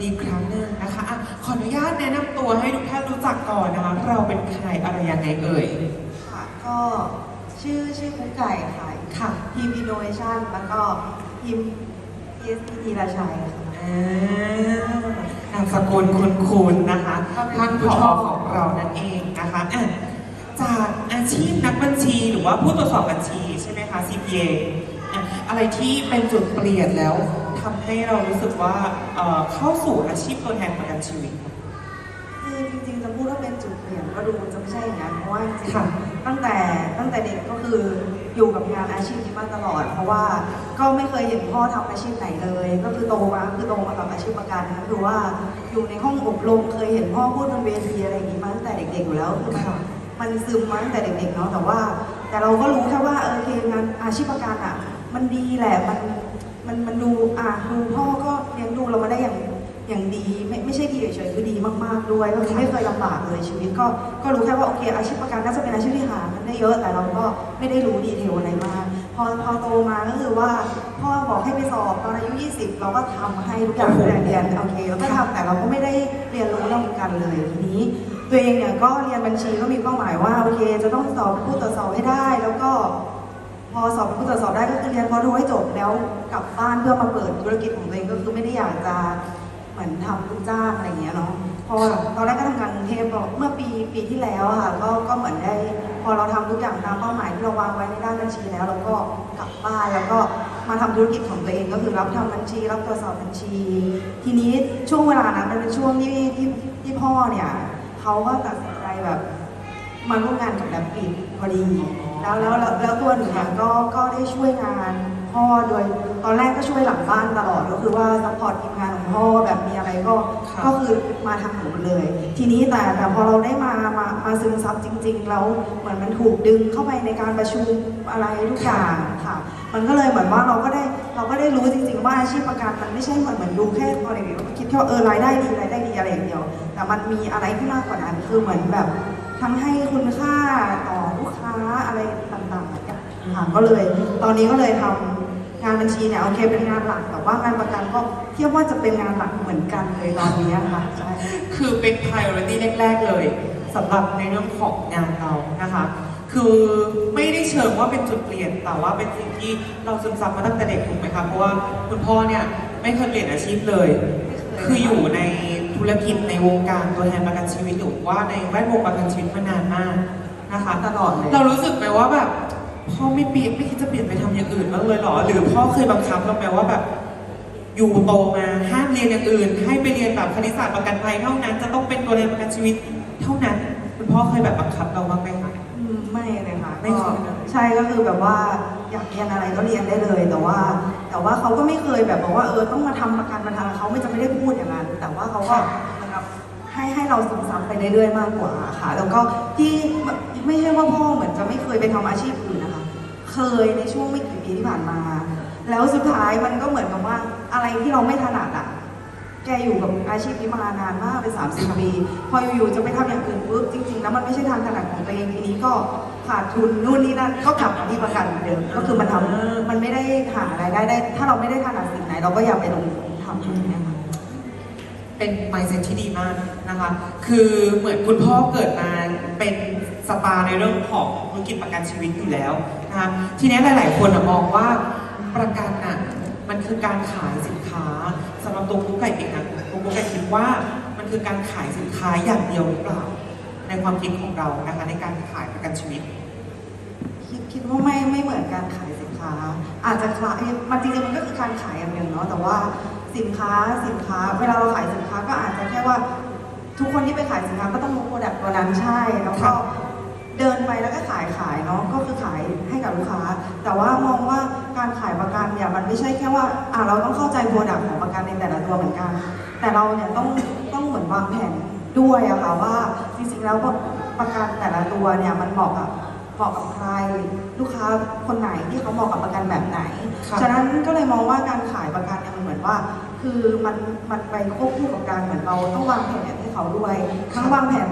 ดีครั้งหนึ่งนะคะอะขออนุญาตแนะนำตัวให้ทุกท่านรู้จักก่อนนะคะ เราเป็นใครอะไรยังไงเอ่ย ค่ะก็ชื่อชื่อคุกไก่ค่ะค่ะ ทีมอินโนเวชั่นแล้วก็ทีมพีทีราชัยค่ะอนามสกุลคุณคุณนะคะ ท่านผู้ชอของเรานั่นเองนะคะจากอาชีพนักบัญชีหรือว่าผู้ตรวจสอบบัญชีใช่ไหมคะ CPA อ่อะไรที่เป็นจุดเปลี่ยนแล้ว ทำให้เรารู้สึกว่าเอ่อเข้าสู่อาชีพตัวแทนประกันชีวิต คือจริงๆจะพูดว่าเป็นจุดเปลี่ยนก็ดูจะไม่ใช่อย่างนั้นเพราะว่าจริงค่ะๆตั้งแต่ตั้งแต่เด็กก็คืออยู่กับงานอาชีพนี้มาตลอด เพราะว่าก็ไม่เคยเห็นพ่อทำอาชีพไหนเลย ก็คือโตมาคือโตมากับอาชีพประกันนะคือว่าอยู่ในห้องอบรมเคยเห็นพ่อพูดบนเวทีอะไรอย่างนี้มาตั้งแต่เด็กๆอยู่แล้วคือมันค่ะ มันซึมมาตั้งแต่เด็กๆเนาะแต่ว่า แต่เราก็รู้แค่ว่าเออโอเคงานอาชีพประกันอะ มันดีแหละมัน มันมันดูอะดูพ่อก็เลี้ยงดูเรามาได้อย่างอย่างดี ไม่ไม่ใช่ดีเฉยๆคือดีมากๆด้วยก็คือไม่เคยลำบากเลยชีวิตก็ก็รู้แค่ว่าโอเคอาชีพประกันน่าจะเป็นอาชีพที่หาเงินได้เยอะแต่เราก็ไม่ได้รู้ดีเทลอะไรมากพอพอโตมาก็คือว่าพ่อบอกให้ไปสอบตอนอายุ 20 เราก็ทำให้ทุกอย่างเรียนโอเคเราก็ทำแต่เราก็ไม่ได้เรียนรู้เรื่องปรกันเลยทีนี้ ตัวเองเนี่ยก็เรียนบัญชีก็มีเป้าหมายว่าโอเค จะต้องสอบผู้ตรวจสอบให้ได้ พอสอบผู้ตรวจสอบได้ก็คือเรียนพอรู้ให้จบแล้วกลับบ้านเพื่อมาเปิดธุรกิจของตัวเองก็คือไม่ได้อยากจะเหมือนทำลูกจ้างอะไรอย่างเงี้ยเนาะพอตอนแรกก็ทำงานกรุงเทพเมื่อปีปีที่แล้วค่ะก็ก็เหมือนได้ พอเราทำทุกอย่างตามเป้าหมายที่เราวางไว้ในด้านบัญชีแล้ว เราก็กลับบ้านแล้วก็มาทำธุรกิจของตัวเองก็คือรับทำบัญชี รับตรวจสอบบัญชี ทีนี้ช่วงเวลานั้นเป็นช่วงที่ที่ที่พ่อเนี่ยเขาก็ตัดสินใจแบบ มาร่วมงานกับแรปปิดพอดี แล้วแล้วแล้วแล้วตัวหนูเนี่ยก็ก็ได้ช่วยงานพ่อโดยตอนแรกก็ช่วยหลังบ้านตลอดก็คือว่าซัพพอร์ตทีมงานของพ่อแบบมีอะไรก็ค่ะ ก็คือมาทางหนูเลย ทีนี้แต่แต่พอเราได้มามามาซึมซับจริง ๆ แล้วเหมือนมันถูกดึงเข้าไปในการประชุมอะไรทุกอย่างค่ะ มันก็เลยเหมือนว่าเราก็ได้เราก็ได้รู้จริง ๆ ว่าอาชีพประกันมันไม่ใช่เหมือนเหมือนดูแค่ตอนเด็กๆเราคิดแค่ว่าเออรายได้ดีรายได้ดีอะไรอย่างเดียว แต่มันมีอะไรที่มากกว่านั้นคือเหมือนแบบ ทั้งให้คุณค่าต่อลูกค้าอะไรต่างๆค่ะก็เลยตอนนี้ก็เลยทำงานบัญชีเนี่ยโอเคเป็นงานหลัก แต่ว่างานประกันก็เทียบว่าจะเป็นงานหลักเหมือนกันเลยตอนนี้ค่ะใช่คือเป็น priority แรกๆเลยสำหรับในเรื่องของงานเรานะคะ คือไม่ได้เชิงว่าเป็นจุดเปลี่ยนแต่ว่าเป็นสิ่งที่เราซึมซับมาตั้งแต่เด็กถูกไหมคะเพราะว่าคุณพ่อเนี่ยไม่เคยเปลี่ยนอาชีพเลย คืออยู่ใน ธุรกิจในวงการตัวแทนประกันชีวิตหรือว่าในแวดวงประกันชีวิตมานานมากนะคะ ตลอดเลยเรารู้สึกไหมว่าแบบพ่อไม่เปลี่ยนไม่คิดจะเปลี่ยนไปทำอย่างอื่นบ้างเลยเหรอ หรือพ่อเคยบังคับเราไหมว่าแบบอยู่โตมาห้ามเรียนอย่างอื่น ให้ไปเรียนแบบคณิตศาสตร์ประกันภัยเท่านั้น จะต้องเป็นตัวแทนประกันชีวิตเท่านั้น คุณพ่อเคยแบบบังคับเราบ้างไหมคะไม่เลยค่ะไม่เคยเลย ใช่ก็คือแบบว่า อยากเรียนอะไรก็เรียนได้เลย แต่ว่า แต่ว่าเขาก็ไม่เคยแบบบอกว่าเออต้องมาทำประกันมาทำเขาไม่จะไม่ได้พูดอย่างนั้น แต่ว่าเขาก็นะครับให้ให้เราซึมซับไปเรื่อยๆมากกว่าค่ะ แล้วก็ที่ไม่ใช่ว่าพ่อเหมือนจะไม่เคยไปทำอาชีพอื่นนะคะ เคยในช่วงไม่กี่ปีที่ผ่านมา แล้วสุดท้ายมันก็เหมือนกับว่าอะไรที่เราไม่ถนัดอะ แกอยู่กับอาชีพนี้มานานมากเป็น30ปี พออยู่ๆจะไปทำอย่างอื่นปุ๊บจริงๆแล้วมันไม่ใช่ทางถนัดของตัวเองทีนี้ก็ขาดทุนนู่นนี่นั่นก็กลับมาที่ประกันเดือนเดิมก็คือมันทำมันไม่ได้หารายได้ได้ ถ้าเราไม่ได้ถนัดสิ่งไหน เราก็อย่าไปลงทุนทำอย่างเงี้ค่ะเป็น mindset ที่ดีมากนะคะ คือเหมือนคุณพ่อเกิดมาเป็นสตาร์ในเรื่องของธุรกิจประกันชีวิตอยู่แล้วนะคะทีนี้หลาย ๆ คนมองว่าประกันน่ะ มันคือการขายสินค้าสำหรับตัวกุ๊กไก่เองนะตัวกุ๊กไก่คิดว่ามันคือการขายสินค้าอย่างเดียวหรือเปล่า ในความคิดของเรานะคะในการขายประกันชีวิตคิดคิดว่าไม่ไม่เหมือนการขายสินค้า อาจจะคล้ายมันจริงๆมันก็คือการขายอย่างหนึ่งเนาะแต่ว่าสินค้าสินค้า เวลาเราขายสินค้าก็อาจจะแค่ว่า ทุกคนที่ไปขายสินค้าก็ต้องรู้โปรดักต์ตัวนั้นใช่แล้วครัก็บเดินไปแล้วก็ขายขายเนาะก็คือขายให้กับลูกค้า แต่ว่ามองว่า การขายประกันเนี่ยมันไม่ใช่แค่ว่าอะเราต้องเข้าใจโปรดักต์ของประกันในแต่ละตัวเหมือนกัน แต่เราเนี่ยต้องต้องเหมือนวางแผนด้วยอะค่ะว่าจริงๆแล้วประกันแต่ละตัวเนี่ยมันเหมาะกับเหมาะกับใคร ลูกค้าคนไหนที่เขาเหมาะกับประกันแบบไหนครับฉะนั้นก็เลยมองว่าการขายประกันเนี่ยมันเหมือนว่า คือมันมันไปควบคู่กับการเหมือนเราต้องวางแผนให้เขาด้วยทั้งวางแผน